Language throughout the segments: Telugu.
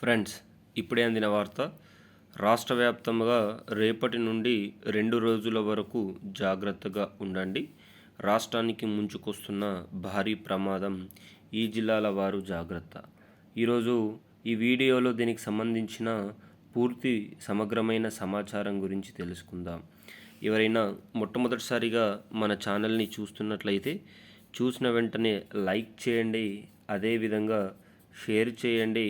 ఫ్రెండ్స్ ఇప్పుడే అందిన వార్త రాష్ట్ర వ్యాప్తంగా రేపటి నుండి రెండు రోజుల వరకు జాగ్రత్తగా ఉండండి. రాష్ట్రానికి ముంచుకొస్తున్న భారీ ప్రమాదం ఈ జిల్లాల వారు జాగ్రత్త. ఈరోజు ఈ వీడియోలో దీనికి సంబంధించిన పూర్తి సమగ్రమైన సమాచారం గురించి తెలుసుకుందాం. ఎవరైనా మొట్టమొదటిసారిగా మన ఛానల్ని చూస్తున్నట్లయితే చూసిన వెంటనే లైక్ చేయండి అదేవిధంగా షేర్ చేయండి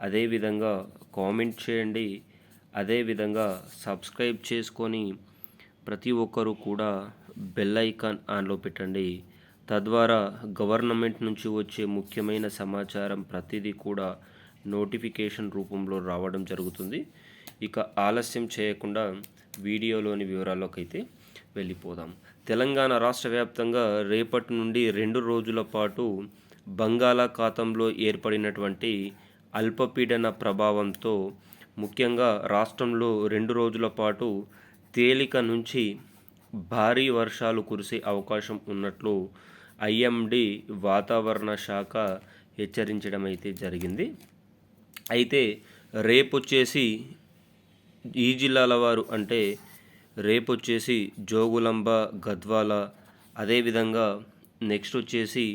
అదేవిధంగా కామెంట్ చేయండి. అదేవిధంగా సబ్స్క్రైబ్ చేసుకొని ప్రతి ఒక్కరూ కూడా బెల్ ఐకాన్ ఆన్లో పెట్టండి. తద్వారా గవర్నమెంట్ నుంచి వచ్చే ముఖ్యమైన సమాచారం ప్రతిదీ కూడా నోటిఫికేషన్ రూపంలో రావడం జరుగుతుంది. ఇక ఆలస్యం చేయకుండా వీడియోలోని వివరాల్లోకి అయితే వెళ్ళిపోదాం. తెలంగాణ రాష్ట్ర వ్యాప్తంగా రేపటి నుండి రెండు రోజుల పాటు బంగాళాఖాతంలో ఏర్పడినటువంటి అల్పపీడన ప్రభావంతో ముఖ్యంగా రాష్ట్రంలో రెండు రోజుల పాటు తేలిక నుంచి భారీ వర్షాలు కురిసే అవకాశం ఉన్నట్లు ఐఎండి వాతావరణ శాఖ హెచ్చరించడం అయితే జరిగింది. అయితే రేపొచ్చేసి ఈ జిల్లాల వారు అంటే రేపొచ్చేసి జోగులంబ గద్వాల అదేవిధంగా నెక్స్ట్ వచ్చేసి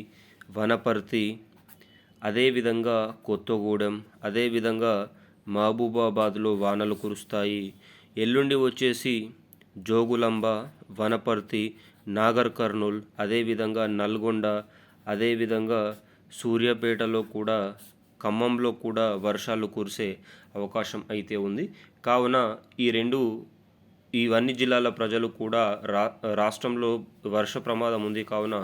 వనపర్తి అదేవిధంగా కొత్తగూడెం అదేవిధంగా మహబూబాబాద్లో వానలు కురుస్తాయి. ఎల్లుండి వచ్చేసి జోగులంబ వనపర్తి నాగర్ కర్నూల్ అదేవిధంగా నల్గొండ అదేవిధంగా సూర్యాపేటలో కూడా ఖమ్మంలో కూడా వర్షాలు కురిసే అవకాశం అయితే ఉంది. కావున ఈ రెండు ఇవన్నీ జిల్లాల ప్రజలు కూడా రా రాష్ట్రంలో వర్ష ప్రమాదం ఉంది. కావున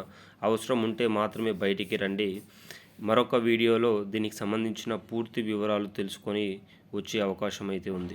అవసరం ఉంటే మాత్రమే బయటికి రండి. మరొక వీడియోలో దీనికి సంబంధించిన పూర్తి వివరాలు తెలుసుకొని వచ్చే అవకాశం అయితే ఉంది.